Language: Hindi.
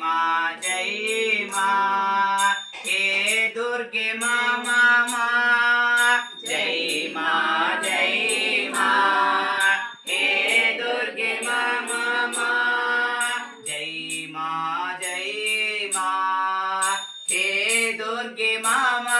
माँ, जय माँ, हे दुर्गे माँ माँ माँ, जय माँ जय माँ, हे दुर्गे माँ माँ माँ, जय माँ जय माँ, हे दुर्गे माँ माँ